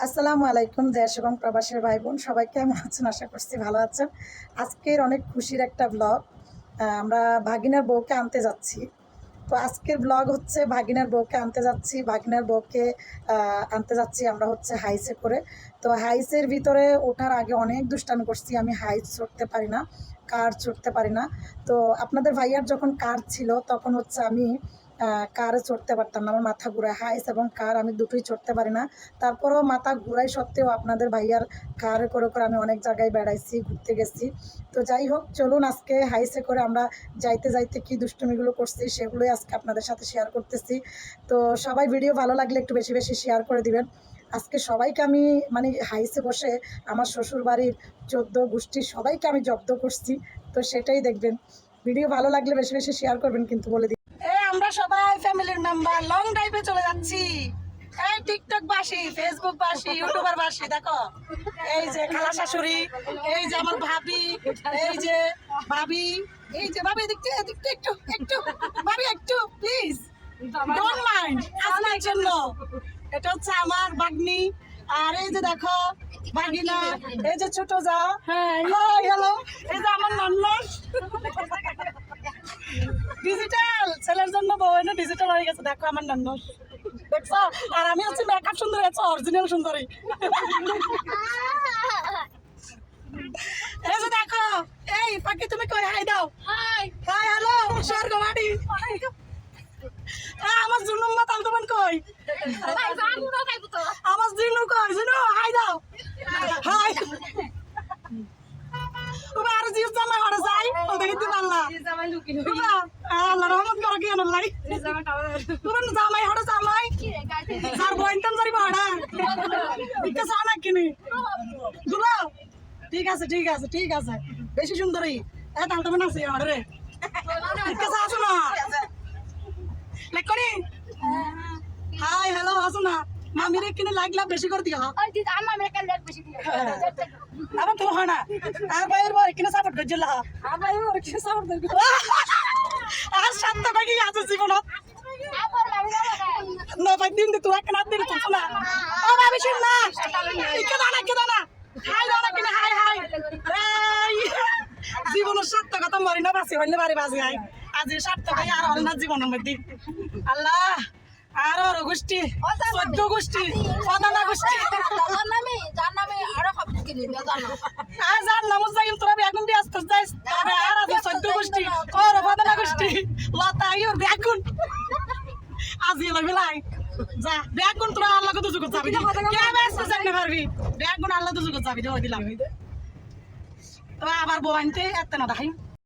আসসালামু আলাইকুম, দেশ এবং প্রবাসের ভাই বোন সবাই কেমন আছেন, আশা করছি ভালো আছেন। আজকের অনেক খুশির একটা ব্লগ আমরা ভাগিনার বউকে আনতে যাচ্ছি। তো আজকের ব্লগ হচ্ছে ভাগিনার বউকে আনতে যাচ্ছি। ভাগিনার বউকে আনতে যাচ্ছি আমরা হচ্ছে হাইসে করে। তো হাইসের ভিতরে ওঠার আগে অনেক দুষ্টামি করছি। আমি হাইস চড়তে পারি না, কার চড়তে পারি না। তো আপনাদের ভাইয়ার যখন কার ছিল, তখন হচ্ছে আমি কারে চড়তে পারতাম না। আমার মাথা ঘুরায়, হাইস এবং কার, আমি দুটোই চড়তে পারি না। তারপরেও মাথা ঘুরাই সত্ত্বেও আপনাদের ভাইয়ার কারে করে করে আমি অনেক জায়গায় বেড়াইছি, ঘুরতে গেছি। তো যাই হোক, চলুন আজকে হাইসে করে আমরা যাইতে যাইতে কি দুষ্টুমিগুলো করছি সেগুলোই আজকে আপনাদের সাথে শেয়ার করতেছি। তো সবাই ভিডিও ভালো লাগলে একটু বেশি বেশি শেয়ার করে দিবেন। আজকে সবাইকে আমি মানে হাইসে বসে আমার শ্বশুর বাড়ির চোদ্দ গোষ্ঠীর সবাইকে আমি জব্দ করছি। তো সেটাই দেখবেন। ভিডিও ভালো লাগলে বেশি বেশি শেয়ার করবেন কিন্তু বলে আমরা ফ্যামিলির মেম্বার লং ড্রাইভে চলে যাচ্ছি। এই টিকটক বাসি ফেসবুক বাসি ইউটিউবার বাসি দেখো। এই যে খালা শাশুড়ি এই যে আমার ভাবি এই যে ভাবি এই যে ভাবি দেখতে দেখতে একটু একটু ভাবি একটু প্লিজ ডোন্ট মাইন্ড আপনার জন্য। এটা হচ্ছে আমার বাগনি আর এই যে দেখো বাগিনা এই যে ছোট যা। হ্যাঁ হ্যালো এই যে আমার নন্নস জন্য ডিজিটাল হয়ে গেছে দেখো আমার নন্নস দেখছ? আর আমি হচ্ছে মেকআপ সুন্দরী আছে অরিজিনাল সুন্দরী। এই যে দেখো এই পাখি তুমি কই? হাই দাও। হাই হাই হ্যালো স্বর্গ মাটি। আমার জুনুম মা তালতমান কই? আমার জিনু কই? জিনু হাই দাও। হাই আর জিউ জামাই হরে যাই ও দেখিতে পারলা ওবা আল্লাহ রহমত করো কি আর কিনি। দুলা? ঠিক আছে ঠিক আছে ঠিক আছে। বেশি সুন্দরী। এ তালতমান আছে হরে ইকা আসো না। লাইক হাই, হ্যালো, আসো না। মামিরে কিনে লাইক লাভ বেশি করে দিও। আবার তো হয় না। আর বাইরের বই কিনে সাপোর্ট করছিল আর শান্ত বাকি আছে জীবনত। নবাই দিন দি তুই কেন দিন তো না। ও ভাবি শুন না কে দানা কে দানা হাই দানা কিনে হাই হাই। এই জীবনের সার্থকতা মরি না বাসি হইলে বাড়ি বাজি হাই আজি সার্থক আর হল না জীবনের মধ্যে। আল্লাহ আর ওর গোষ্ঠী চোদ্দ গোষ্ঠী পদানা গোষ্ঠী। আর যার নাম যাইম তোরা বেগুন দিয়ে আসতে যাইস তবে আর আছে চোদ্দ গোষ্ঠী ওর পদানা গোষ্ঠী লতা ইউর বেগুন যা বেগুন তোরা আল্লাহ কত যুগ যাবি। কে ব্যস্ত জানতে পারবি? বেগুন আল্লাহ তো যুগ যাবি দিলাম। তো আবার বউ আনতে এত না দেখাই।